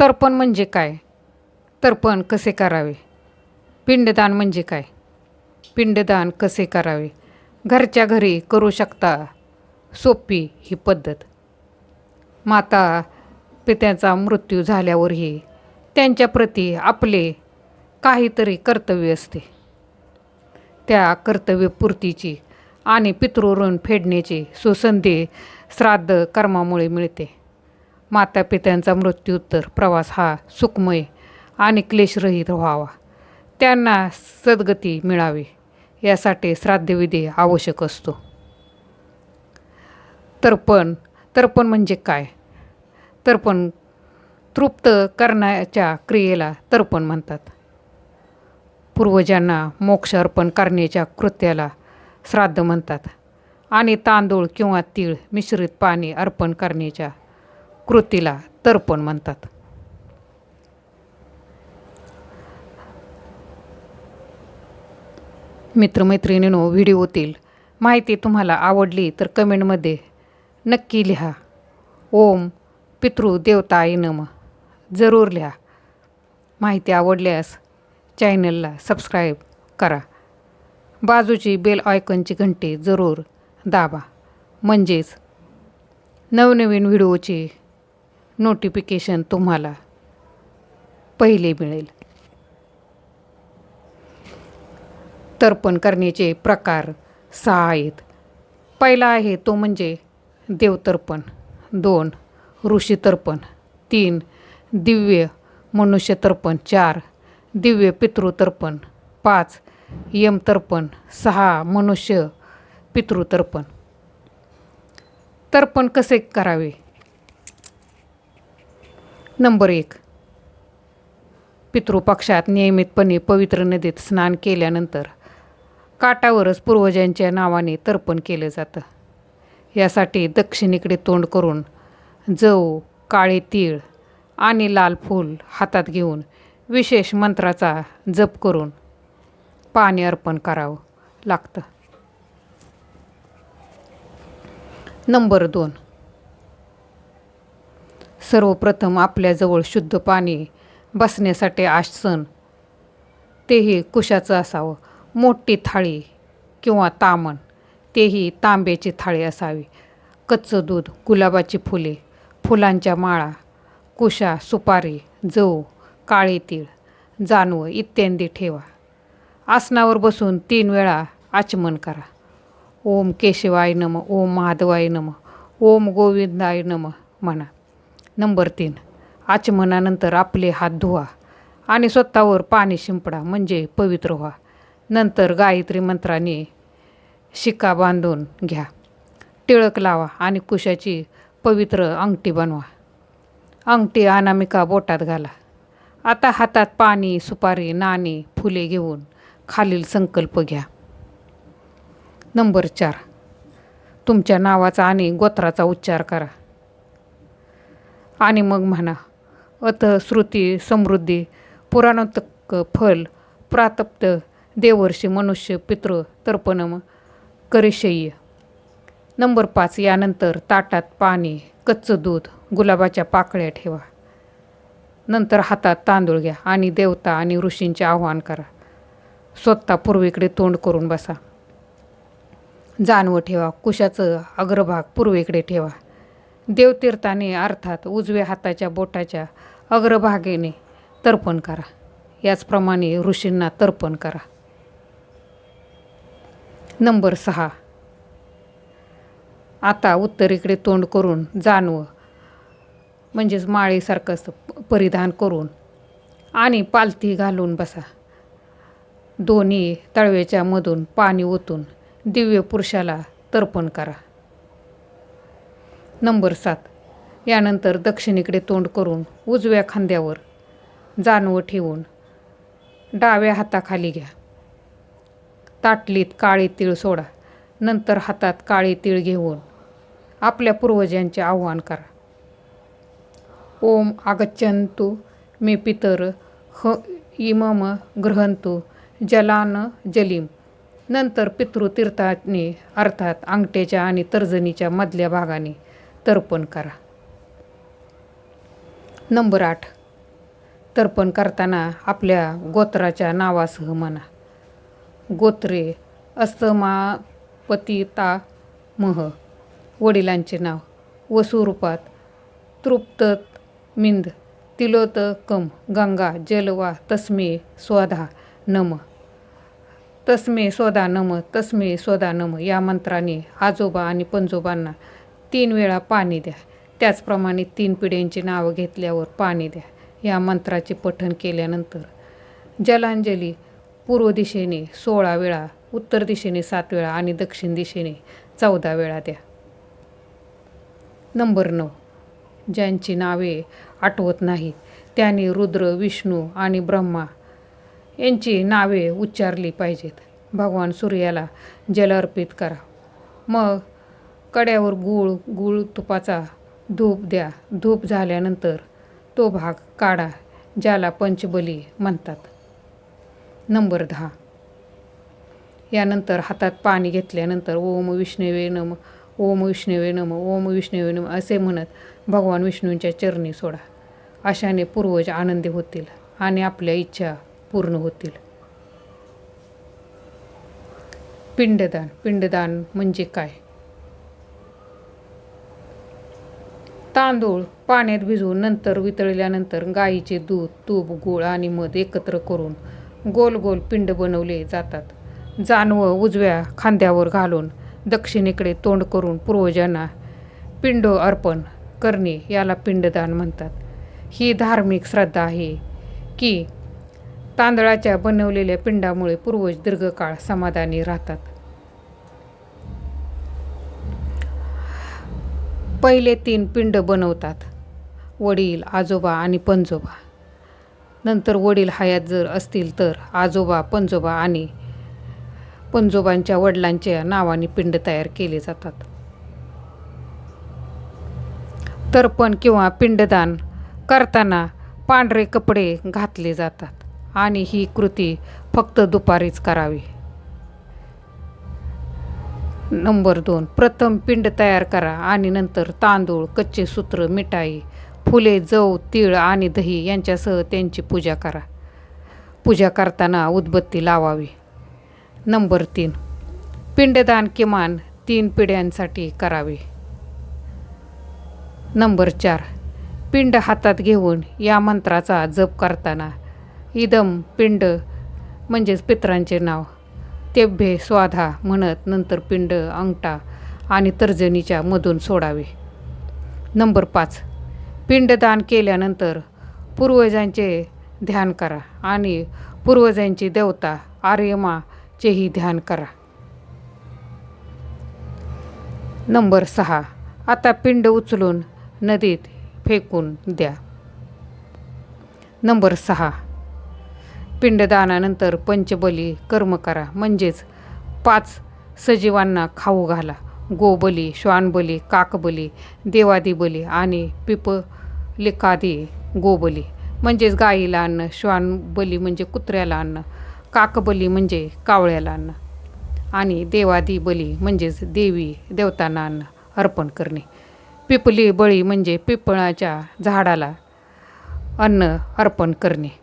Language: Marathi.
तर्पण म्हणजे काय? तर्पण कसे करावे? पिंडदान म्हणजे काय? पिंडदान कसे करावे? घरच्या घरी करू शकता. सोपी ही पद्धत. माता पित्याचा मृत्यू झाल्यावरही त्यांच्याप्रती आपले काहीतरी कर्तव्य असते. त्या कर्तव्यपूर्तीची आणि पितृऋण फेडण्याची सुसंधी श्राद्ध कर्मामुळे मिळते. माता पित्यांचा मृत्यूत्तर प्रवास हा सुखमय आणि क्लेशरहित व्हावा. त्यांना सद्गती मिळावी यासाठी श्राद्धविधी आवश्यक असतो. तर्पण तर्पण म्हणजे काय? तर्पण तृप्त करण्याच्या क्रियेला तर्पण म्हणतात. पूर्वजांना मोक्ष अर्पण करण्याच्या कृत्याला श्राद्ध म्हणतात आणि तांदूळ किंवा तीळ मिश्रित पाणी अर्पण करण्याच्या कृतीला तर्पण म्हणतात. मित्रमैत्रिणीनो व्हिडिओतील माहिती तुम्हाला आवडली तर कमेंटमध्ये नक्की लिहा. ओम पितृ देवताय नम. जरूर लिहा. माहिती आवडल्यास चॅनलला सबस्क्राईब करा. बाजूची बेल आयकॉनची घंटी जरूर दाबा. म्हणजेच नवनवीन व्हिडिओची नोटिफिकेशन तुम्हाला पहिले मिळेल. तर्पण करण्याचे प्रकार सहा आहेत पहिला आहे तो म्हणजे देवतर्पण. दोन ऋषीतर्पण. तीन दिव्य मनुष्यतर्पण. चार दिव्य पितृतर्पण. पाच यमतर्पण. सहा मनुष्य पितृतर्पण. तर्पण कसे करावे? नंबर एक. पितृपक्षात नियमितपणे पवित्र नदीत स्नान केल्यानंतर काठावरच पूर्वजांच्या नावाने तर्पण केलं जातं. यासाठी दक्षिणेकडे तोंड करून जव काळे तीळ आणि लाल फूल हातात घेऊन विशेष मंत्राचा जप करून पाणी अर्पण करावं लागतं. नंबर दोन. सर्वप्रथम आपल्याजवळ शुद्ध पाणी बसण्यासाठी आसन. तेही कुशाचं असावं. मोठी थाळी किंवा तामण तेही तांब्याची थाळी असावी. कच्चं दूध गुलाबाची फुले फुलांच्या माळा कुशा सुपारी जव काळे तीळ जानवं इत्यादी ठेवा. आसनावर बसून तीन वेळा आचमन करा. ओम केशवाय नम ओम महादेवाय नम ओम गोविंदाय नम म्हणा. नंबर तीन. आचमनानंतर आपले हात धुवा आणि स्वतःवर पाणी शिंपडा म्हणजे पवित्र व्हा. नंतर गायत्री मंत्राने शिका बांधून घ्या. टिळक लावा आणि कुशाची पवित्र अंगठी बनवा. अंगठी अनामिका बोटात घाला. आता हातात पाणी सुपारी नाणी फुले घेऊन खालील संकल्प घ्या. नंबर चार. तुमच्या नावाचा आणि गोत्राचा उच्चार करा. आणि मग म्हणा अत श्रुती समृद्धी पुराणोत्तक फल प्रातप्त देवर्षी मनुष्य पितृ तर्पणम करिशय्य नंबर पाच यानंतर ताटात पाणी कच्चं दूध गुलाबाच्या पाकळ्या ठेवा. नंतर हातात तांदूळ घ्या आणि देवता आणि ऋषींचे आव्हान करा. स्वतः पूर्वेकडे तोंड करून बसा. जानवं ठेवा कुशाचं अग्रभाग पूर्वेकडे ठेवा. देवतीर्थाने अर्थात उजव्या हाताच्या बोटाच्या अग्रभागेने तर्पण करा. याचप्रमाणे ऋषींना तर्पण करा. नंबर सहा. आता उत्तरेकडे तोंड करून जानवं म्हणजेच माळीसारखं परिधान करून आणि पालथी घालून बसा. दोन्ही तळव्याच्या मधून पाणी ओतून दिव्य पुरुषाला तर्पण करा. नंबर सात. यानंतर दक्षिणेकडे तोंड करून उजव्या खांद्यावर जानवं ठेवून डाव्या हाताखाली घ्या. ताटलीत काळे तीळ सोडा. नंतर हातात काळे तीळ घेऊन आपल्या पूर्वजांचे आव्हान करा. ओम आगच्छन्तु मे पितर ह इमम ग्रहंतु जलान जलीम. नंतर पितृतीर्थाने अर्थात अंगठ्याच्या आणि तर्जनीच्या मधल्या भागाने तर्पण करा. नंबर आठ. तर्पण करताना आपल्या गोत्राच्या नावासह म्हणा. गोत्रे अस्तमापतितामह वडिलांचे नाव. वसुरूपात तृप्त मिंद तिलोतकम गंगा जलवा तस्मे स्वधा नम. तस्मे स्वदा नम तस्मे स्वदा नम या मंत्राने आजोबा आणि पंजोबांना तीन वेळा पाणी द्या. त्याचप्रमाणे तीन पिढ्यांची नावं घेतल्यावर पाणी द्या. या मंत्राचे पठण केल्यानंतर जलांजली पूर्व दिशेने सोळा वेळा उत्तर दिशेने सात वेळा आणि दक्षिण दिशेने चौदा वेळा द्या. नंबर नऊ. ज्यांची नावे आठवत नाहीत त्यांनी रुद्र विष्णू आणि ब्रह्मा यांची नावे उच्चारली पाहिजेत. भगवान सूर्याला जल अर्पित करा. मग कड्यावर गूळ गूळ तुपाचा धूप द्या. धूप झाल्यानंतर तो भाग काढा ज्याला पंचबली म्हणतात. नंबर दहा. यानंतर हातात पाणी घेतल्यानंतर ओम विष्णवे नम ओम विष्णवे नम ओम विष्णवे नम असे म्हणत भगवान विष्णूंच्या चरणी सोडा. अशाने पूर्वज आनंदी होतील आणि आपल्या इच्छा पूर्ण होतील. पिंडदान. पिंडदान म्हणजे काय? तांदूळ पाण्यात भिजवून नंतर वितळल्यानंतर गाईचे दूध तूप गूळ आणि मध एकत्र करून गोल गोल पिंड बनवले जातात. जानवं उजव्या खांद्यावर घालून दक्षिणेकडे तोंड करून पूर्वजांना पिंड अर्पण करणे याला पिंडदान म्हणतात. ही धार्मिक श्रद्धा आहे की तांदळाच्या बनवलेल्या पिंडामुळे पूर्वज दीर्घकाळ समाधानी राहतात. पहिले तीन पिंड बनवतात. वडील आजोबा आणि पंजोबा. नंतर वडील हयात जर असतील तर आजोबा पंजोबा आणि पंजोबांच्या वडिलांच्या नावाने पिंड तयार केले जातात. तर्पण किंवा पिंडदान करताना पांढरे कपडे घातले जातात आणि ही कृती फक्त दुपारीच करावी. नंबर दोन प्रथम पिंड तयार करा आणि नंतर तांदूळ कच्चे सूत्र मिठाई फुले जव तीळ आणि दही यांच्यासह त्यांची पूजा करा. पूजा करताना उदबत्ती लावावी. नंबर तीन पिंडदान किमान तीन पिढ्यांसाठी करावे. नंबर चार पिंड हातात घेऊन या मंत्राचा जप करताना इदम पिंड म्हणजेच पित्रांचे नाव तेभ्ये स्वाधा म्हणत नंतर पिंड अंगठा आणि तर्जनीच्या मधून सोडावे. नंबर पाच. पिंडदान केल्यानंतर पूर्वजांचे ध्यान करा आणि पूर्वजांची देवता आर्यमाचेही ध्यान करा. नंबर सहा. आता पिंड उचलून नदीत फेकून द्या. नंबर सहा. पिंडदानानंतर पंचबली कर्म करा. म्हणजेच पाच सजीवांना खाऊ घाला. गोबली श्वानबली काकबली देवादिबली आणि पिपलिकादी गोबली. म्हणजेच गाईला अन्न श्वानबली म्हणजे कुत्र्याला अन्न काकबली म्हणजे कावळ्याला अन्न आणि देवादी बली म्हणजेच देवी देवतांना अन्न अर्पण करणे. पिपली बळी म्हणजे पिपळाच्या झाडाला अन्न अर्पण करणे.